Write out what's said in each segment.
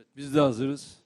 Evet, biz de hazırız.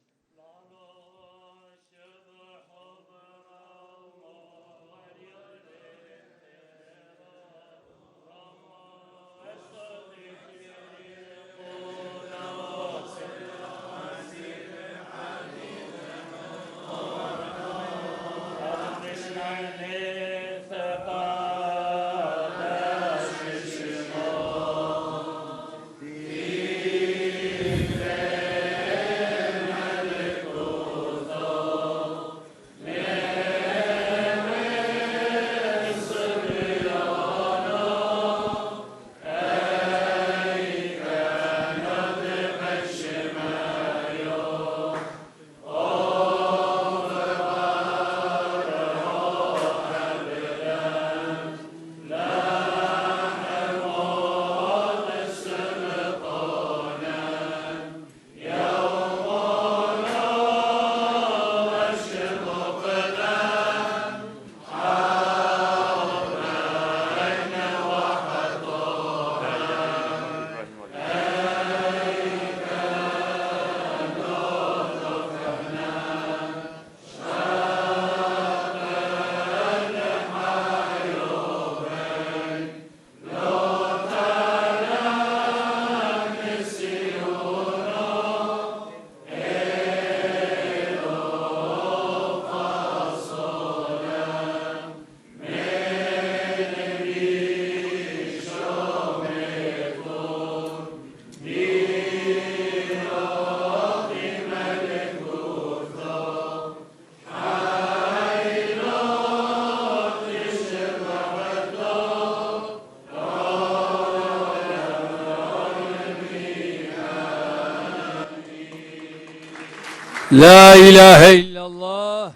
La ilahe illallah.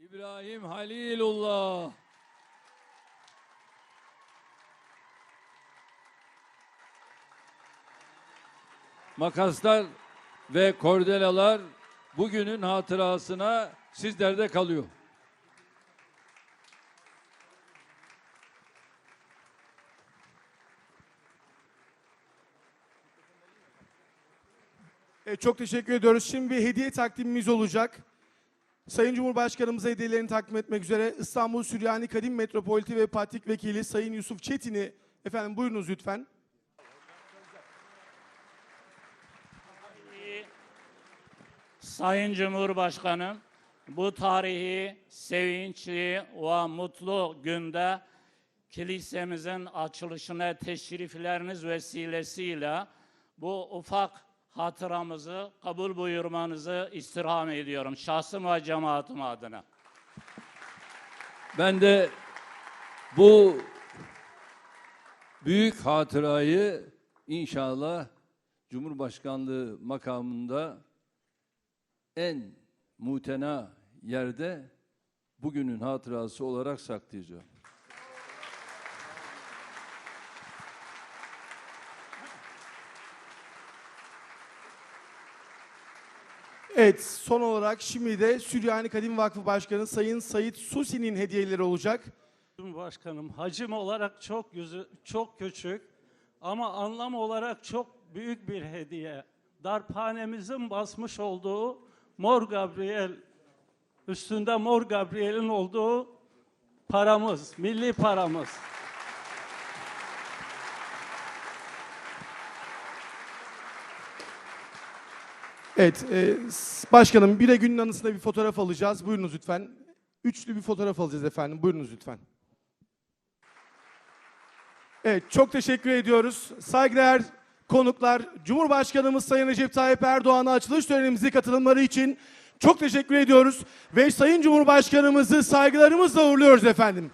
İbrahim Halilullah. Makaslar ve kordelalar bugünün hatırasına sizlerde kalıyor. Evet, çok teşekkür ediyoruz. Şimdi bir hediye takdimimiz olacak. Sayın Cumhurbaşkanımıza hediyelerini takdim etmek üzere İstanbul Süryani Kadim Metropoliti ve Patrik Vekili Sayın Yusuf Çetin'i efendim buyurunuz lütfen. Sayın Cumhurbaşkanım, bu tarihi, sevinçli ve mutlu günde kilisemizin açılışına teşrifleriniz vesilesiyle bu ufak hatıramızı kabul buyurmanızı istirham ediyorum. Şahsım ve cemaatim adına. Ben de bu büyük hatırayı inşallah Cumhurbaşkanlığı makamında en mutena yerde bugünün hatırası olarak saklayacağım. Evet son olarak şimdi de Süryani Kadim Vakfı Başkanı Sayın Sayit Susi'nin hediyeleri olacak. Başkanım hacim olarak çok yüzü çok küçük ama anlam olarak çok büyük bir hediye. Darphanemizin basmış olduğu Mor Gabriel üstünde Mor Gabriel'in olduğu paramız, milli paramız. Evet e, başkanım bir de günün anısında bir fotoğraf alacağız. Buyurunuz lütfen. Üçlü bir fotoğraf alacağız efendim. Buyurunuz lütfen. Evet çok teşekkür ediyoruz. Saygıdeğer konuklar Cumhurbaşkanımız Sayın Recep Tayyip Erdoğan'a açılış törenimize katılımları için çok teşekkür ediyoruz. Ve Sayın Cumhurbaşkanımızı saygılarımızla uğurluyoruz efendim.